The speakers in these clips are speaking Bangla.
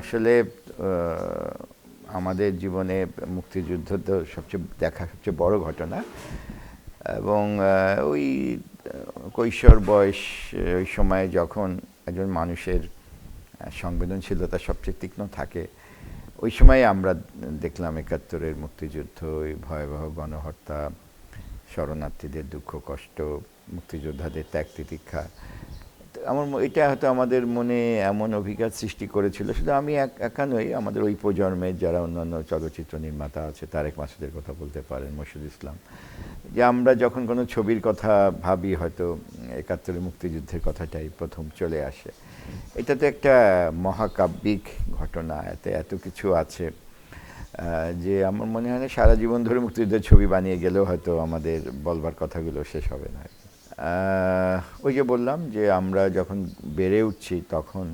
আসলে আমাদের জীবনে মুক্তিযুদ্ধ তো সবচেয়ে দেখা সবচেয়ে বড় ঘটনা এবং ওই কৈশোর বয়স ওই সময়ে যখন একজন মানুষের সংবেদনশীলতা সবচেয়ে তীক্ষ্ণ থাকে ওই সময় আমরা দেখলাম একাত্তরের মুক্তিযুদ্ধ, ওই ভয়াবহ গণহত্যা, শরণার্থীদের দুঃখ, কষ্ট, মুক্তিযোদ্ধাদের ত্যাগ, তিতিক্ষা। আমার এটা হয়তো আমাদের মনে এমন অভিজ্ঞতা সৃষ্টি করেছিল, শুধু আমি এক- একা নই, আমাদের ওই প্রজন্মের যারা অন্যান্য চলচ্চিত্র নির্মাতা আছে, তারেক মাসুদের কথা বলতে পারেন মসুদ ইসলাম, যে আমরা যখন কোনো ছবির কথা ভাবি, হয়তো একাত্তরের মুক্তিযুদ্ধের কথাটাই প্রথম চলে আসে। এটা তো একটা মহাকাব্যিক ঘটনা, এতে এত কিছু আছে যে আমার মনে হয় না সারা জীবন ধরে মুক্তিযুদ্ধের ছবি বানিয়ে গেলেও হয়তো আমাদের বলবার কথাগুলো শেষ হবে না। ওই যে বললাম যে আমরা যখন বেড়ে উঠছি তখন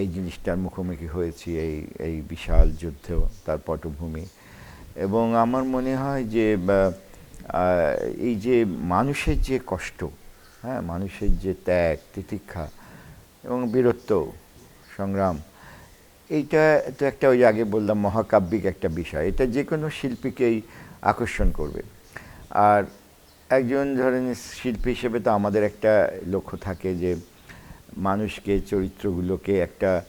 এই জিনিসটার মুখোমুখি হয়েছি, এই এই বিশাল যুদ্ধ, তার পটভূমি। এবং আমার মনে হয় যে এই যে মানুষের যে কষ্ট হ্যাঁ মানুষের যে ত্যাগ, তিতিক্ষা এবং বীরত্ব, সংগ্রাম। এইটা তো একটা ওই আগে বললাম মহাকাব্যিক একটা বিষয়। এটা যে কোনো শিল্পীকেই আকর্ষণ করবে। আর একজন ধরেন শিল্পী হিসেবে তো আমাদের একটা লক্ষ্য থাকে যে মানুষকে, চরিত্রগুলোকে একটা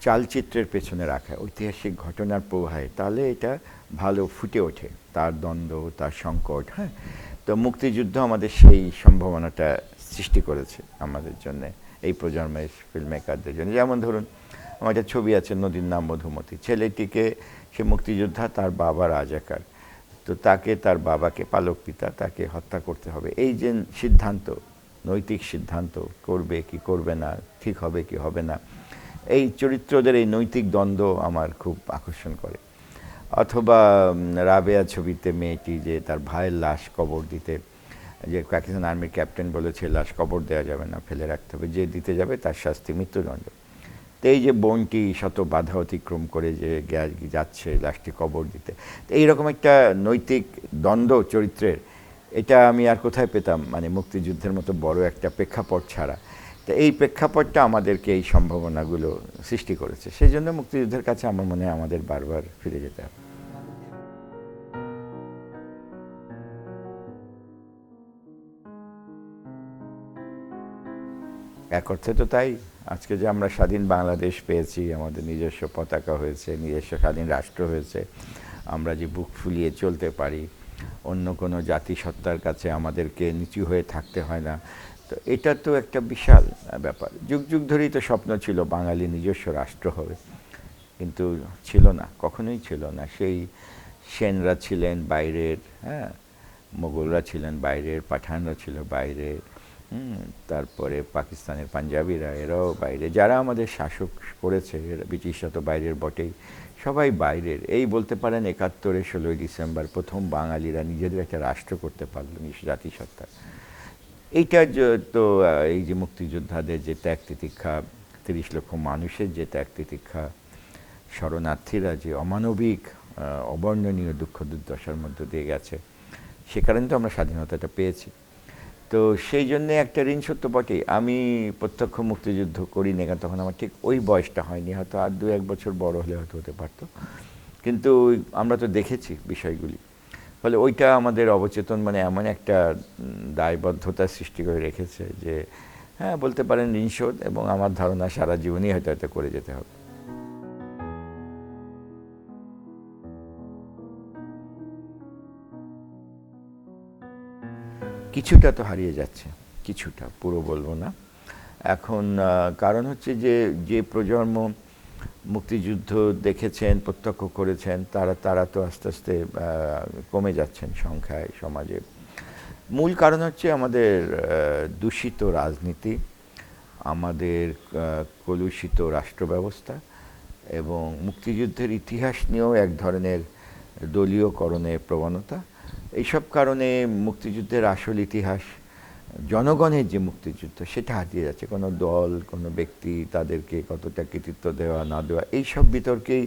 চালচিত্রের পেছনে রাখা, ঐতিহাসিক ঘটনার প্রবাহে। তাহলে এটা ভালো ফুটে ওঠে, তার দ্বন্দ্ব, তার সংকট হ্যাঁ? তো মুক্তিযুদ্ধ আমাদের সেই সম্ভাবনাটা সৃষ্টি করেছে আমাদের জন্য। এই প্রজন্মের ফিল্ম মেকারদের জন্য। যেমন ধরুন, আমার একটা ছবি আছে, নদীর নাম মধুমতি। ছেলেটিকে সে মুক্তিযোদ্ধা, তার বাবা রাজাকার। তো তাকে, তার বাবাকে, পালক পিতা তাকে হত্যা করতে হবে। এই যে সিদ্ধান্ত, নৈতিক সিদ্ধান্ত, করবে কি করবে না, ঠিক হবে কি হবে না, এই চরিত্রদের এই নৈতিক দ্বন্দ্ব আমার খুব আকর্ষণ করে। অথবা রাবেয়া ছবিতে মেয়েটি যে তার ভাইয়ের লাশ কবর দিতে যে পাকিস্তান আর্মির ক্যাপ্টেন বলেছে, লাশ কবর দেওয়া যাবে না, ফেলে রাখতে হবে, যে দিতে যাবে তার শাস্তি মৃত্যুদণ্ড। তো এই যে বোনটি শত বাধা অতিক্রম করে যে গ্যাস যাচ্ছে, লাশটি কবর দিতে, তো এইরকম একটা নৈতিক দ্বন্দ্ব চরিত্রের, এটা আমি আর কোথায় পেতাম? মানে মুক্তিযুদ্ধের মতো বড় একটা প্রেক্ষাপট ছাড়া। তো এই প্রেক্ষাপটটা আমাদেরকে এই সম্ভাবনাগুলো সৃষ্টি করেছে। সেই জন্য মুক্তিযুদ্ধের কাছে আমার মনে হয় আমাদের বারবার ফিরে যেতে হবে। এক অর্থে তো তাই। আজকে যে আমরা স্বাধীন বাংলাদেশ পেয়েছি, আমাদের নিজস্ব পতাকা হয়েছে, নিজস্ব স্বাধীন রাষ্ট্র হয়েছে, আমরা যে বুক ফুলিয়ে চলতে পারি, অন্য কোনো জাতিসত্তার কাছে আমাদেরকে নিচু হয়ে থাকতে হয় না, তো এটা তো একটা বিশাল ব্যাপার। যুগ যুগ ধরেই তো স্বপ্ন ছিল বাঙালি নিজস্ব রাষ্ট্র হবে, কিন্তু ছিল না, কখনোই ছিল না। সেই সেনরা ছিলেন বাইরের হ্যাঁ মোগলরা ছিলেন বাইরের, পাঠানরা ছিল বাইরের তারপরে পাকিস্তানের পাঞ্জাবিরা, এরাও বাইরে। যারা আমাদের শাসক করেছে ব্রিটিশরা তো বাইরের বটেই, সবাই বাইরের। এই বলতে পারেন একাত্তরে ষোলোই ডিসেম্বর প্রথম বাঙালিরা নিজেদের একটা রাষ্ট্র করতে পারল জাতিসত্তা। এইটা তো এই যে মুক্তিযোদ্ধাদের যে ত্যাগ তিতিক্ষা, তিরিশ লক্ষ মানুষের যে ত্যাগ তিতিক্ষা, শরণার্থীরা যে অমানবিক অবর্ণনীয় দুঃখ দুর্দশার মধ্য দিয়ে গেছে, সে কারণে তো আমরা স্বাধীনতাটা পেয়েছি। তো সেই জন্যে একটা ঋণ সত্য বটেই আমি প্রত্যক্ষ মুক্তিযুদ্ধ করি না কারণ তখন আমার ঠিক ওই বয়সটা হয়নি, হয়তো আর দু এক বছর বড় হলে হয়তো হতে পারতো। কিন্তু আমরা তো দেখেছি বিষয়গুলি। ফলে ওইটা আমাদের অবচেতন মানে এমন একটা দায়বদ্ধতা সৃষ্টি করে রেখেছে যে হ্যাঁ বলতে পারেন ঋণ শোধ এবং আমার ধারণা সারা জীবনই হয়তো হয়তো করে যেতে হবে। কিছুটা তো হারিয়ে যাচ্ছে, কিছুটা, পুরো বলব না। এখন কারণ হচ্ছে যে যে প্রজন্ম মুক্তিযুদ্ধ দেখেছেন, প্রত্যক্ষ করেছেন, তারা তারা তো আস্তে আস্তে কমে যাচ্ছেন সংখ্যায়, সমাজে। মূল কারণ হচ্ছে আমাদের দূষিত রাজনীতি, আমাদের কলুষিত রাষ্ট্র ব্যবস্থা এবং মুক্তিযুদ্ধের ইতিহাস নিয়েও এক ধরনের দলীয়করণের প্রবণতা। এইসব কারণে মুক্তিযুদ্ধের আসল ইতিহাস, জনগণের যে মুক্তিযুদ্ধ, সেটা হারিয়ে যাচ্ছে। কোনো দল, কোনো ব্যক্তি তাদেরকে কতটা কৃতিত্ব দেওয়া, না দেওয়া, এইসব বিতর্কেই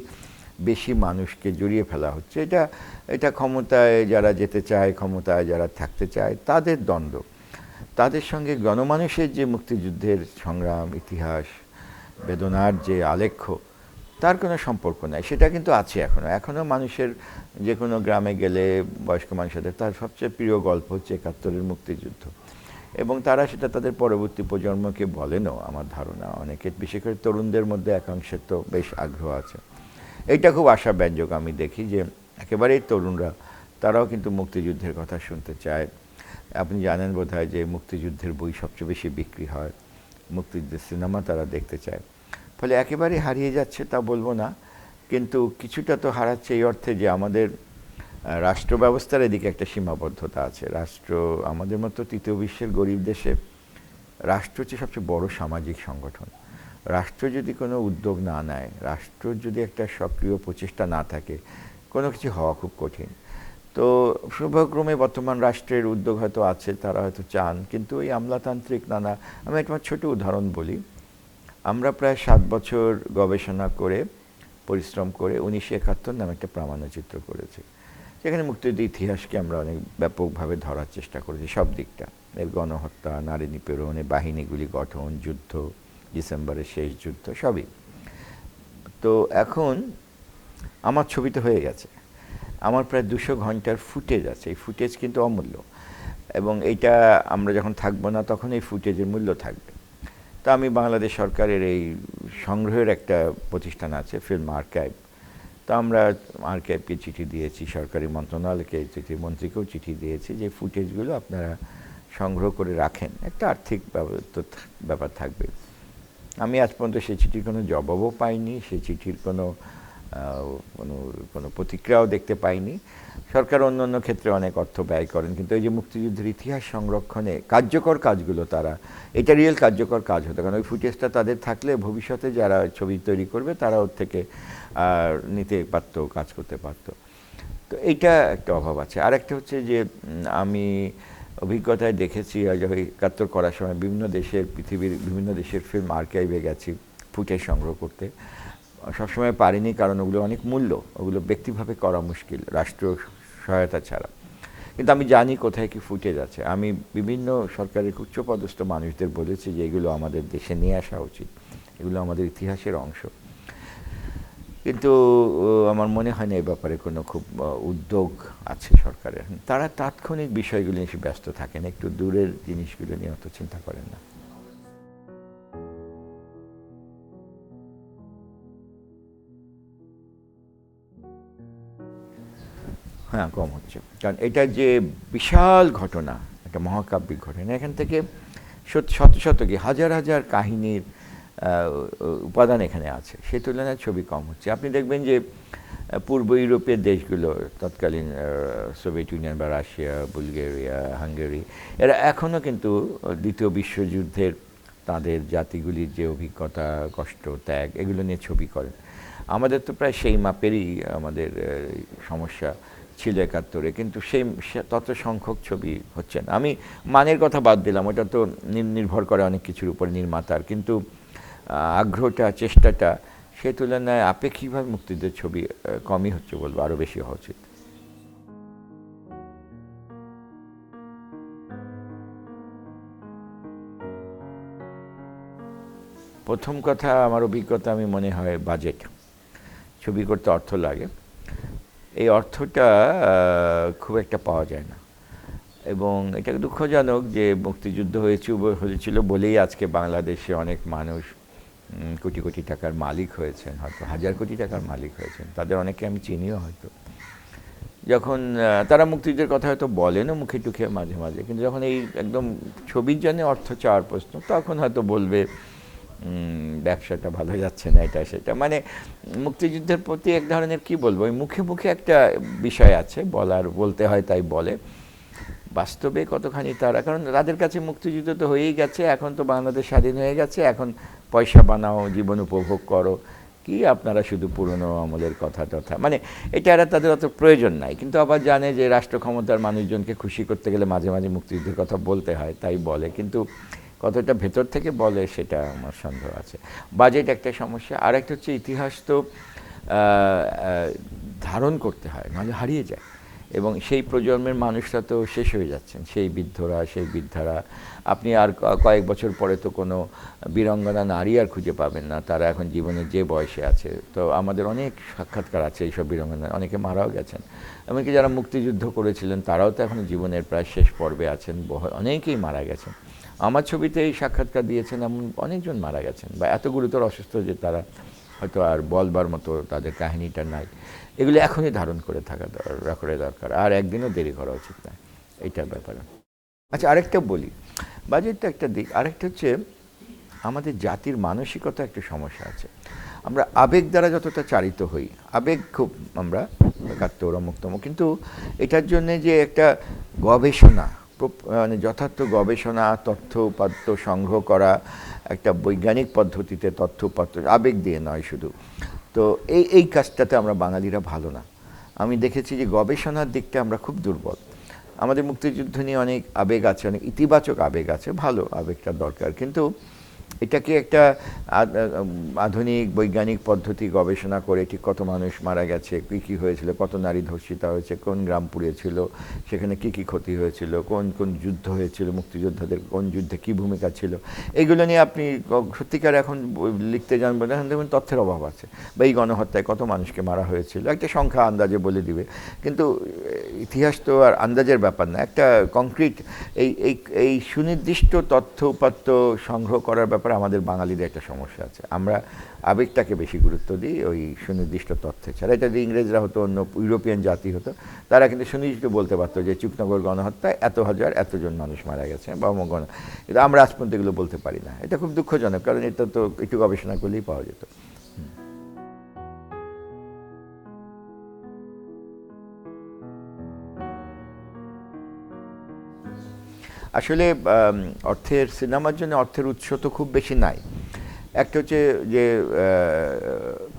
বেশি মানুষকে জড়িয়ে ফেলা হচ্ছে। এটা এটা ক্ষমতায় যারা যেতে চায়, ক্ষমতায় যারা থাকতে চায়, তাদের দ্বন্দ্ব। তাদের সঙ্গে গণমানুষের যে মুক্তিযুদ্ধের সংগ্রাম, ইতিহাস, বেদনার যে আলেখ্য তার কোনো সম্পর্ক নাই, সেটা কিন্তু আছে এখনও। এখনও মানুষের যে কোনো গ্রামে গেলে বয়স্ক মানুষদের তার সবচেয়ে প্রিয় গল্প হচ্ছে একাত্তরের মুক্তিযুদ্ধ। এবং তারা সেটা তাদের পরবর্তী প্রজন্মকে বলেনও আমার ধারণা। অনেকে, বিশেষ করে তরুণদের মধ্যে একাংশের তো বেশ আগ্রহ আছে। এইটা খুব আশাব্যঞ্জক আমি দেখি যে একেবারেই তরুণরা, তারাও কিন্তু মুক্তিযুদ্ধের কথা শুনতে চায়। আপনি জানেন বোধ যে মুক্তিযুদ্ধের বই সবচেয়ে বেশি বিক্রি হয়। মুক্তিযুদ্ধের সিনেমা তারা দেখতে চায়। ফলে একেবারে হারিয়ে যাচ্ছে তা বলব না, কিন্তু কিছুটা তো হারাচ্ছে এই অর্থে যে আমাদের রাষ্ট্র ব্যবস্থার এদিকে একটা সীমাবদ্ধতা আছে। রাষ্ট্র আমাদের মতো তৃতীয় বিশ্বের গরিব দেশে, রাষ্ট্র হচ্ছে সবচেয়ে বড় সামাজিক সংগঠন। রাষ্ট্র যদি কোনো উদ্যোগ না নেয়, রাষ্ট্র যদি একটা সক্রিয় প্রচেষ্টা না থাকে, কোনো কিছু হওয়া খুব কঠিন। তো সৌভাগ্যক্রমে বর্তমান রাষ্ট্রের উদ্যোগ হয়তো আছে, তারা হয়তো চান, কিন্তু এই আমলাতান্ত্রিক নানা, আমি একটা ছোট উদাহরণ বলি। আমরা প্রায় সাত বছর গবেষণা করে, পরিশ্রম করে উনিশশো একাত্তর নামে একটা প্রামাণ্যচিত্র করেছি। যেখানে মুক্তিযুদ্ধ ইতিহাসকে আমরা অনেক ব্যাপকভাবে ধরার চেষ্টা করেছি, সব দিকটা। এর গণহত্যা, নারী নিপীড়ন বাহিনীগুলি গঠন, যুদ্ধ, ডিসেম্বরের শেষ যুদ্ধ, সবই। তো এখন আমার ছবি তো হয়ে গেছে। আমার প্রায় দুশো ঘণ্টার ফুটেজ আছে। এই ফুটেজ কিন্তু অমূল্য। এবং এইটা আমরা যখন থাকব না, তখন এই ফুটেজের মূল্য থাকবে। তো আমি বাংলাদেশ সরকারের এই সংগ্রহের একটা প্রতিষ্ঠান আছে, ফিল্ম আর্কাইভ। তা আমরা আর্কাইভকে চিঠি দিয়েছি, সরকারি মন্ত্রণালয়কে চিঠি মন্ত্রীকেও চিঠি দিয়েছি যে ফুটেজগুলো আপনারা সংগ্রহ করে রাখেন। একটা আর্থিক ব্যাপার থাকবে। আমি আজ পর্যন্ত সেই চিঠির কোনো জবাবও পাইনি, সেই চিঠির কোনো কোনো কোনো প্রতিক্রিয়াও দেখতে পাইনি। সরকার অন্য অন্য ক্ষেত্রে অনেক অর্থ ব্যয় করেন, কিন্তু এই যে মুক্তিযুদ্ধের ইতিহাস সংরক্ষণে কার্যকর কাজগুলো তারা, এটা রিয়েল কার্যকর কাজ হতো কারণ ওই ফুটেজটা তাদের থাকলে ভবিষ্যতে যারা ছবি তৈরি করবে তারা ওর থেকে নিতে পারত, কাজ করতে পারত। তো এইটা একটা অভাব আছে। আর একটা হচ্ছে যে আমি অভিজ্ঞতায় দেখেছি একাত্তর করার সময় বিভিন্ন দেশের পৃথিবীর বিভিন্ন দেশের ফিল্ম আর্কাইভে গেছি ফুটেজ সংগ্রহ করতে। সবসময় পারিনি কারণ ওগুলো অনেক মূল্য, ওগুলো ব্যক্তিভাবে করা মুশকিল, রাষ্ট্র সহায়তা ছাড়া। কিন্তু আমি জানি কোথায় কি ফুটেজ আছে আমি বিভিন্ন সরকারের উচ্চপদস্থ মানুষদের বলেছি যে এগুলো আমাদের দেশে নিয়ে আসা উচিত। এগুলো আমাদের ইতিহাসের অংশ। কিন্তু আমার মনে হয় না এ ব্যাপারে কোনো খুব উদ্যোগ আছে সরকারের। তারা তাৎক্ষণিক বিষয়গুলো নিয়ে ব্যস্ত থাকেন, একটু দূরের জিনিসগুলো নিয়ে অত চিন্তা করেন না। হ্যাঁ কম হচ্ছে। কারণ এটা যে বিশাল ঘটনা, একটা মহাকাব্যিক ঘটনা, এখান থেকে শত শত কি হাজার হাজার কাহিনীর উপাদান এখানে আছে। সে তুলনায় ছবি কম হচ্ছে। আপনি দেখবেন যে পূর্ব ইউরোপের দেশগুলো, তৎকালীন সোভিয়েত ইউনিয়ন বা রাশিয়া, বুলগেরিয়া, হাঙ্গেরি, এরা এখনও কিন্তু দ্বিতীয় বিশ্বযুদ্ধের তাদের জাতিগুলির যে অভিজ্ঞতা, কষ্ট, ত্যাগ, এগুলো নিয়ে ছবি করেন। আমাদের তো প্রায় সেই মাপেরই আমাদের সমস্যা ছিল একাত্তরে, কিন্তু সেই তত সংখ্যক ছবি হচ্ছে না। আমি মানের কথা বাদ দিলাম, ওটা তো নির্ভর করে অনেক কিছুর উপর নির্মাতার, কিন্তু আগ্রহটা, চেষ্টাটা, সে তুলনায় আপেক্ষিকভাবে মুক্তিযুদ্ধের ছবি কমই হচ্ছে বলব আরও বেশি হওয়া উচিত। প্রথম কথা, আমার অভিজ্ঞতা, আমি মনে হয়, বাজেট। ছবি করতে অর্থ লাগে। এই অর্থটা খুব একটা পাওয়া যায় না। এবং এটা দুঃখজনক যে মুক্তিযুদ্ধ হয়েছে হয়েছিল বলেই আজকে বাংলাদেশে অনেক মানুষ কোটি কোটি টাকার মালিক হয়েছেন, হয়তো হাজার কোটি টাকার মালিক হয়েছেন। তাদের অনেকে আমি চিনিও হয়তো। যখন তারা মুক্তিযুদ্ধের কথা হয়তো বলেনও মুখে টুখে মাঝে মাঝে, কিন্তু যখন এই একদম ছবির জন্য অর্থ চাওয়ার প্রশ্ন, তখন হয়তো বলবে ব্যবসাটা ভালো যাচ্ছে না, এটা সেটা। মানে মুক্তিযুদ্ধের প্রতি এক ধরনের, কি বলব, ওই মুখে মুখে একটা বিষয় আছে, বলার, বলতে হয় তাই বলে। বাস্তবে কতখানি তারা, কারণ তাদের কাছে মুক্তিযুদ্ধ তো হয়েই গেছে, এখন তো বাংলাদেশ স্বাধীন হয়ে গেছে, এখন পয়সা বানাও, জীবন উপভোগ করো, কি আপনারা শুধু পুরনো আমলের কথা টথা। মানে এটা আর তাদের অত প্রয়োজন নাই, কিন্তু আবার জানে যে রাষ্ট্র ক্ষমতার মানুষজনকে খুশি করতে গেলে মাঝে মাঝে মুক্তিযুদ্ধের কথা বলতে হয়, তাই বলে। কিন্তু কতটা ভেতর থেকে বলে সেটা আমার সন্দেহ আছে। বাজেট একটা সমস্যা আর একটা হচ্ছে ইতিহাস তো ধারণ করতে হয়, নাহলে হারিয়ে যায়। এবং সেই প্রজন্মের মানুষরা তো শেষ হয়ে যাচ্ছেন, সেই বৃদ্ধরা, সেই বৃদ্ধারা। আপনি আর কয়েক বছর পরে তো কোনো বীরঙ্গনা নারী আর খুঁজে পাবেন না, তারা এখন জীবনের যে বয়সে আছে। তো আমাদের অনেক সাক্ষাৎকার আছে এইসব বীরঙ্গনা, অনেকে মারাও গেছেন। এমনকি যারা মুক্তিযুদ্ধ করেছিলেন, তারাও তো এখন জীবনের প্রায় শেষ পর্বে আছেন অনেকেই মারা গেছেন। আমার ছবিতে এই সাক্ষাৎকার দিয়েছেন এমন অনেকজন মারা গেছেন বা এত গুরুতর অসুস্থ যে তারা হয়তো আর বলবার মতো তাদের কাহিনীটা নাই। এগুলো এখনই ধারণ করে থাকা দর- রাখার দরকার। আর একদিনও দেরি করা উচিত নয় এইটার ব্যাপারে। আচ্ছা আরেকটা বলি। বাজেটটা একটা দিক। আরেকটা হচ্ছে, আমাদের জাতির মানসিকতা একটা সমস্যা আছে। আমরা আবেগ দ্বারা যতটা চালিত হই, আবেগ খুব আমরা একাত্তর, অমুক্তম। কিন্তু এটার জন্যে যে একটা গবেষণা মানে যথার্থ গবেষণা, তথ্য উপাত্ত সংগ্রহ করা, একটা বৈজ্ঞানিক পদ্ধতিতে তথ্য উপাত্ত, আবেগ দিয়ে নয় শুধু। তো এই এই কাজটাতে আমরা বাঙালিরা ভালো না। আমি দেখেছি যে গবেষণার দিকটা আমরা খুব দুর্বল। আমাদের মুক্তিযুদ্ধ নিয়ে অনেক আবেগ আছে, অনেক ইতিবাচক আবেগ আছে, ভালো আবেগটা দরকার। কিন্তু এটাকে একটা আধুনিক বৈজ্ঞানিক পদ্ধতি গবেষণা করে ঠিক কত মানুষ মারা গেছে, কী কী হয়েছিল, কত নারী ধর্ষিতা হয়েছে, কোন গ্রাম পুড়েছিল সেখানে কী কী ক্ষতি হয়েছিল, কোন কোন যুদ্ধ হয়েছিল, মুক্তিযোদ্ধাদের কোন যুদ্ধে কী ভূমিকা ছিল, এগুলো নিয়ে আপনি সত্যিকার এখন লিখতে যান বলে, এখন দেখবেন তথ্যের অভাব আছে। বা এই গণহত্যায় কত মানুষকে মারা হয়েছিল, একটা সংখ্যা আন্দাজে বলে দিবে। কিন্তু ইতিহাস তো আর আন্দাজের ব্যাপার না, একটা কংক্রিট এই এই সুনির্দিষ্ট তথ্য উপাত্ত সংগ্রহ করার ব্যাপারে আমাদের বাঙালিদের একটা সমস্যা আছে। আমরা আবেগটাকে বেশি গুরুত্ব দিই ওই সুনির্দিষ্ট তথ্যে ছাড়া। এটা যদি ইংরেজরা হতো, অন্য ইউরোপিয়ান জাতি হতো, তারা কিন্তু সুনির্দিষ্ট বলতে পারতো যে চুকনগর গণহত্যায় এত হাজার, এতজন মানুষ মারা গেছে বা গণ কিন্তু আমরা আজ পর্যন্ত এগুলো বলতে পারি না। এটা খুব দুঃখজনক, কারণ এটা তো একটু গবেষণা করলেই পাওয়া যেত। আসলে অর্থের সিনেমার জন্য অর্থের উৎস তো খুব বেশি নাই। একটা হচ্ছে যে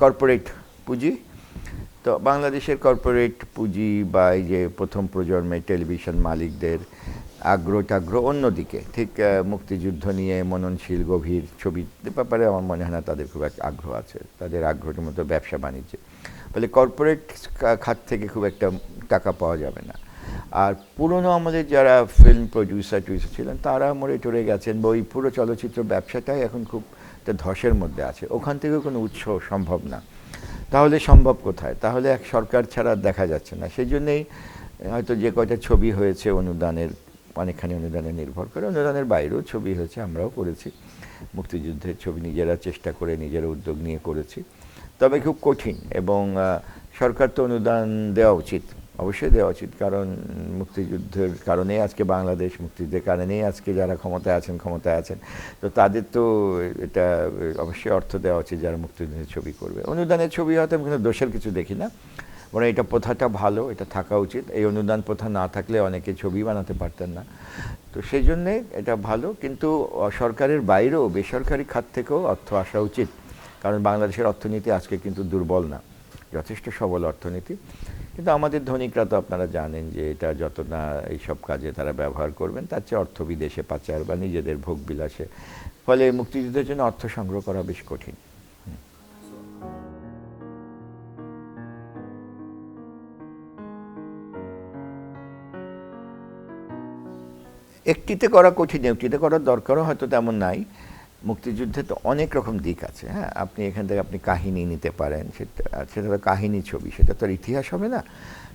কর্পোরেট পুঁজি। তো বাংলাদেশের কর্পোরেট পুঁজি বা এই যে প্রথম প্রজন্মের টেলিভিশন মালিকদের আগ্রহ টাগ্রহ অন্যদিকে। ঠিক মুক্তিযুদ্ধ নিয়ে মননশীল, গভীর ছবির ব্যাপারে আমার মনে হয় না তাদের খুব একটা আগ্রহ আছে। তাদের আগ্রহের মতো ব্যবসা বাণিজ্যে। ফলে কর্পোরেট খাত থেকে খুব একটা টাকা পাওয়া যাবে না। আর পুরনো আমাদের যারা ফিল্ম প্রডিউসার টুইসার ছিলেন, তারা মরে টরে গেছেন। বা ওই পুরো চলচ্চিত্র ব্যবসাটাই এখন খুব ধসের মধ্যে আছে। ওখান থেকে কোনো উৎস সম্ভব না। তাহলে সম্ভব কোথায়? তাহলে এক সরকার ছাড়া দেখা যাচ্ছে না। সেই জন্যেই, হয়তো যে কয়টা ছবি হয়েছে অনুদানের, অনেকখানি অনুদানে নির্ভর করে, অনুদানের বাইরেও ছবি হয়েছে, আমরাও করেছি। মুক্তিযুদ্ধের ছবি নিজেরা চেষ্টা করে, নিজেরা উদ্যোগ নিয়ে করেছি। তবে খুব কঠিন এবং সরকার তো অনুদান দেওয়া উচিত। অবশ্যই দেওয়া উচিত, কারণ মুক্তিযুদ্ধের কারণেই আজকে বাংলাদেশ, মুক্তিযুদ্ধের কারণেই আজকে যারা ক্ষমতায় আছেন ক্ষমতায় আছেন। তো তাদের তো এটা অবশ্যই অর্থ দেওয়া উচিত যারা মুক্তিযুদ্ধের ছবি করবে। অনুদানের ছবি হয়তো আমি কোনো দোষের কিছু দেখি না বরং এটা প্রথাটা ভালো, এটা থাকা উচিত। এই অনুদান প্রথা না থাকলে অনেকে ছবি বানাতে পারতেন না। তো সেই জন্যে এটা ভালো, কিন্তু সরকারের বাইরেও, বেসরকারি খাত থেকেও অর্থ আসা উচিত। কারণ বাংলাদেশের অর্থনীতি আজকে কিন্তু দুর্বল না, যথেষ্ট সবল অর্থনীতি। কিন্তু আমাদের ধনিকরা তো আপনারা জানেন যে এটা যত না এইসব কাজে তারা ব্যবহার করবেন, তার চেয়ে অর্থ বিদেশে পাচার বা নিজেদের ভোগ বিলাসে। ফলে মুক্তিযুদ্ধের জন্য অর্থ সংগ্রহ করা বেশ কঠিন। একটিতে করা কঠিন, একটিতে করার দরকারও হয়তো তেমন নাই। মুক্তিযুদ্ধে তো অনেক রকম দিক আছে হ্যাঁ? আপনি এখান থেকে আপনি কাহিনী নিতে পারেন, সেটা সেটা তো কাহিনী ছবি, সেটা তো ইতিহাস হবে না।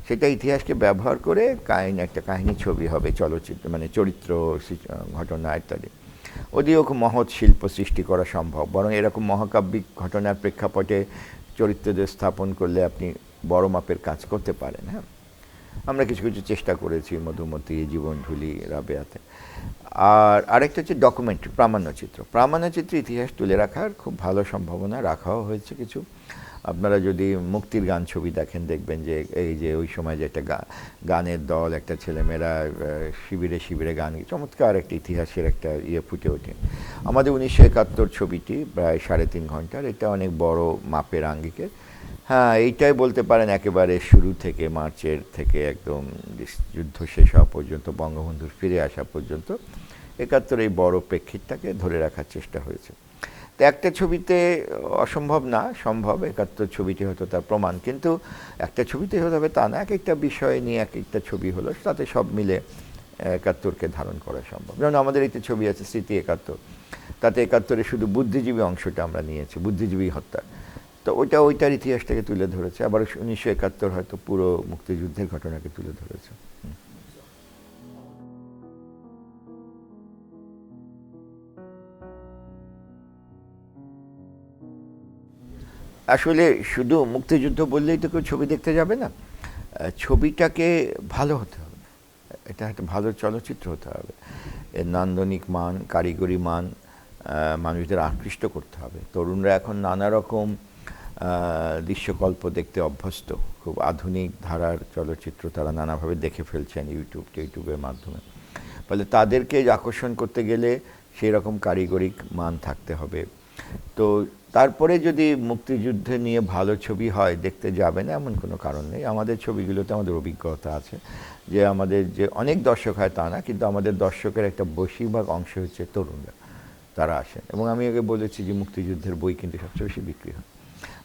সেটা ইতিহাসকে ব্যবহার করে কাহিনী, একটা কাহিনী ছবি হবে, চলচ্চিত্র মানে চরিত্র ঘটনা ইত্যাদি। ওদিকেও খুব মহৎ শিল্প সৃষ্টি করা সম্ভব, বরং এরকম মহাকাব্যিক ঘটনার প্রেক্ষাপটে চরিত্রদের স্থাপন করলে আপনি বড় মাপের কাজ করতে পারেন হ্যাঁ? আমরা কিছু কিছু চেষ্টা করেছি, মধুমতি, জীবনঢুলি, রাবেয়াতে। আর আরেকটা হচ্ছে ডকুমেন্টারি প্রামাণ্যচিত্র। প্রামাণ্যচিত্র ইতিহাস তুলে রাখার খুব ভালো সম্ভাবনা রাখাও হয়েছে কিছু। আপনারা যদি মুক্তির গান ছবি দেখেন, দেখবেন যে এই যে ওই সময় যে একটা গানের দল, একটা ছেলেমেয়েরা শিবিরে শিবিরে গান চমৎকার একটা ইতিহাসের একটা ইয়ে ফুটে ওঠে। আমাদের উনিশশো একাত্তর ছবিটি প্রায় সাড়ে তিন ঘণ্টার। এটা অনেক বড় মাপের আঙ্গিকের হ্যাঁ এইটাই বলতে পারেন একেবারে শুরু থেকে মার্চের থেকে একদম যুদ্ধ শেষ হওয়া পর্যন্ত, বঙ্গবন্ধুর ফিরে আসা পর্যন্ত একাত্তর এই বড় প্রেক্ষিতটাকে ধরে রাখার চেষ্টা হয়েছে। তো একটা ছবিতে অসম্ভব না, সম্ভব, একাত্তর ছবিটি হয়তো তার প্রমাণ। কিন্তু একটা ছবিতে হতে হবে তা না, এক একটা বিষয় নিয়ে এক একটা ছবি হলো, তাতে সব মিলে একাত্তরকে ধারণ করা সম্ভব। যেমন আমাদের একটি ছবি আছে, স্মৃতি একাত্তর। তাতে একাত্তরে শুধু বুদ্ধিজীবী অংশটা আমরা নিয়েছি, বুদ্ধিজীবী হত্যা। তো ওইটা ওইটার ইতিহাসটাকে তুলে ধরেছে। আবার উনিশশো একাত্তর হয়তো পুরো মুক্তিযুদ্ধের ঘটনাকে তুলে ধরেছে। আসলে শুধু মুক্তিযুদ্ধ বললেই তো কেউ ছবি দেখতে যাবে না। ছবিটাকে ভালো হতে হবে। এটা একটা ভালো চলচ্চিত্র হতে হবে। এর নান্দনিক মান, কারিগরি মান মানুষদের আকৃষ্ট করতে হবে। তরুণরা এখন নানা রকম দৃশ্যকল্প দেখতে অভ্যস্ত। খুব আধুনিক ধারার চলচ্চিত্র তারা নানাভাবে দেখে ফেলছেন ইউটিউব ইউটিউবের মাধ্যমে। ফলে তাদেরকে আকর্ষণ করতে গেলে সেই রকম কারিগরিক মান থাকতে হবে। তো তারপরে যদি মুক্তিযুদ্ধ নিয়ে ভালো ছবি হয়, দেখতে যাবে না, এমন কোনো কারণ নেই। আমাদের ছবিগুলোতে আমাদের অভিজ্ঞতা আছে যে আমাদের যে অনেক দর্শক হয় তা না, কিন্তু আমাদের দর্শকের একটা বেশিরভাগ অংশ হচ্ছে তরুণরা, তারা আসেন। এবং আমি আগে বলেছি যে মুক্তিযুদ্ধের বই কিন্তু সবচেয়ে বেশি বিক্রি হয়।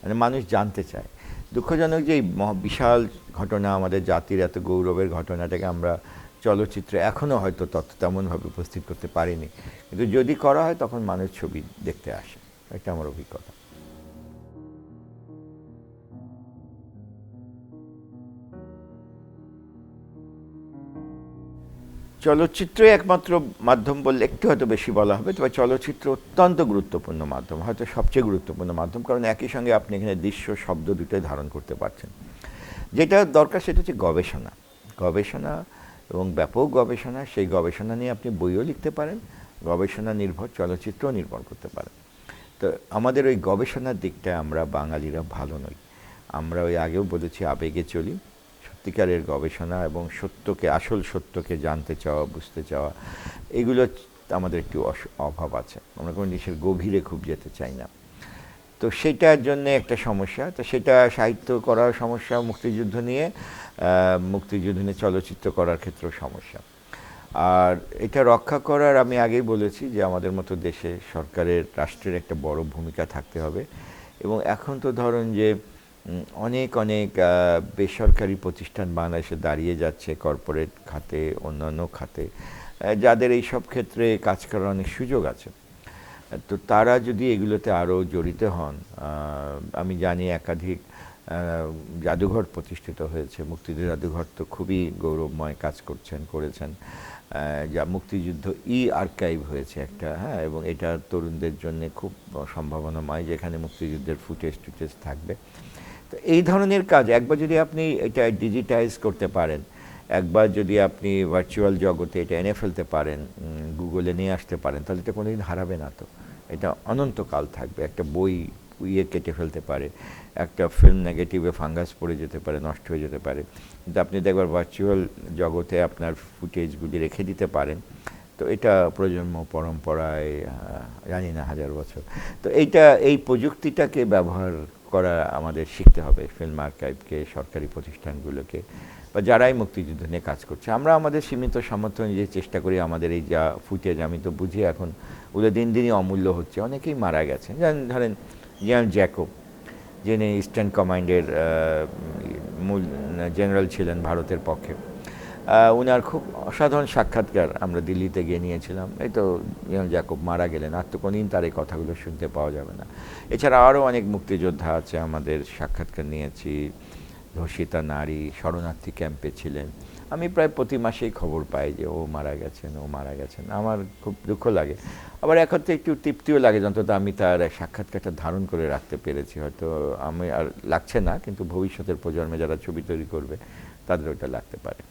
মানে মানুষ জানতে চায়। দুঃখজনক যে এই বিশাল ঘটনা আমাদের জাতির এত গৌরবের ঘটনাটাকে আমরা চলচ্চিত্রে এখনও হয়তো তত তেমনভাবে উপস্থিত করতে পারিনি। কিন্তু যদি করা হয়, তখন মানুষ ছবি দেখতে আসে। এটা আমার অভিজ্ঞতা। চলচ্চিত্র একমাত্র মাধ্যম বললে একটু হয়তো বেশি বলা হবে, তবে চলচ্চিত্র অত্যন্ত গুরুত্বপূর্ণ মাধ্যম, হয়তো সবচেয়ে গুরুত্বপূর্ণ মাধ্যম, কারণ একই সঙ্গে আপনি এখানে দৃশ্য, শব্দ দুটোই ধারণ করতে পারছেন। যেটা দরকার সেটা হচ্ছে গবেষণা। গবেষণা এবং ব্যাপক গবেষণা, সেই গবেষণা নিয়ে আপনি বইও লিখতে পারেন, গবেষণা নির্ভর, চলচ্চিত্রও নির্ভর করতে পারেন। তো আমাদের ওই গবেষণার দিকটায় আমরা বাঙালিরা ভালো নই। আমরা ওই আগেও বলেছি, আবেগে চলি। সত্যিকারের গবেষণা এবং সত্যকে, আসল সত্যকে জানতে চাওয়া, বুঝতে চাওয়া, এগুলো আমাদের একটু অভাব আছে। আমরা কোনো জিনিসের গভীরে খুব যেতে চাই না। তো সেটার জন্য একটা সমস্যা। তো সেটা সাহিত্য করার সমস্যা, মুক্তিযুদ্ধ নিয়ে মুক্তিযুদ্ধ নিয়ে চলচ্চিত্র করার ক্ষেত্রেও সমস্যা। আর এটা রক্ষা করার আমি আগেই বলেছি যে আমাদের মতো দেশে সরকারের, রাষ্ট্রের একটা বড় ভূমিকা থাকতে হবে। এবং এখন তো ধরুন যে অনেক অনেক বেসরকারি প্রতিষ্ঠান বাংলাদেশে দাঁড়িয়ে যাচ্ছে কর্পোরেট খাতে, অন্যান্য খাতে। যাদের এই সব ক্ষেত্রে কাজ করার অনেক সুযোগ আছে। তো তারা যদি এগুলোতে আরও জড়িত হন আমি জানি একাধিক জাদুঘর প্রতিষ্ঠিত হয়েছে। মুক্তিযুদ্ধ জাদুঘর তো খুবই গৌরবময় কাজ করছেন, করেছেন। যা মুক্তিযুদ্ধ ই আর্কাইভ হয়েছে একটা হ্যাঁ এবং এটা তরুণদের জন্য খুব সম্ভাবনাময়, যেখানে মুক্তিযুদ্ধের ফুটেজ টুটেজ থাকবে। তো এই ধরনের কাজ, একবার যদি আপনি এটা ডিজিটাইজ করতে পারেন, একবার যদি আপনি ভার্চুয়াল জগতে এটা এনে ফেলতে পারেন গুগলে নিয়ে আসতে পারেন, তাহলে এটা কোনোদিন হারাবে না তো। এটা অনন্তকাল থাকবে। একটা বই ইয়ে কেটে ফেলতে পারে, একটা ফিল্ম নেগেটিভে ফাঙ্গাস পড়ে যেতে পারে, নষ্ট হয়ে যেতে পারে। কিন্তু আপনি দেখবার ভার্চুয়াল জগতে আপনার ফুটেজগুলি রেখে দিতে পারেন, তো এটা প্রজন্ম পরম্পরায় জানি না হাজার বছর। তো এইটা, এই প্রযুক্তিটাকে ব্যবহার করা আমাদের শিখতে হবে ফিল্ম আর্কাইভকে, সরকারি প্রতিষ্ঠানগুলোকে, বা যারাই মুক্তিযুদ্ধ নিয়ে কাজ করছে। আমরা আমাদের সীমিত সামর্থ্য নিজে চেষ্টা করি আমাদের এই যা ফুটেজ, আমি তো বুঝি এখন ওগুলো দিন দিনই অমূল্য হচ্ছে। অনেকেই মারা গেছেন। যেমন ধরেন জিয়ান জ্যাকব, যিনি ইস্টার্ন কমান্ডের মূল, জেনারেল ছিলেন ভারতের পক্ষে। উনার খুব অসাধারণ সাক্ষাৎকার আমরা দিল্লিতে গিয়ে নিয়েছিলাম। এই তো ইয়ান জ্যাকব মারা গেলেন আর তো কোনদিন তার এই কথাগুলো শুনতে পাওয়া যাবে না। এছাড়া আরও অনেক মুক্তিযোদ্ধা আছে, আমাদের সাক্ষাৎকার নিয়েছি। ধর্ষিতা নারী, শরণার্থী ক্যাম্পে ছিলেন। আমি প্রায় প্রতি মাসেই খবর পাই যে ও মারা গেছেন, ও মারা গেছেন। আমার খুব দুঃখ লাগে। আবার এখন তো একটু তৃপ্তিও লাগে অন্তত আমি তার সাক্ষাৎকারটা ধারণ করে রাখতে পেরেছি। হয়তো আমি আর লাগছে না, কিন্তু ভবিষ্যতের প্রজন্মে যারা ছবি তৈরি করবে তাদের ওটা লাগতে পারে।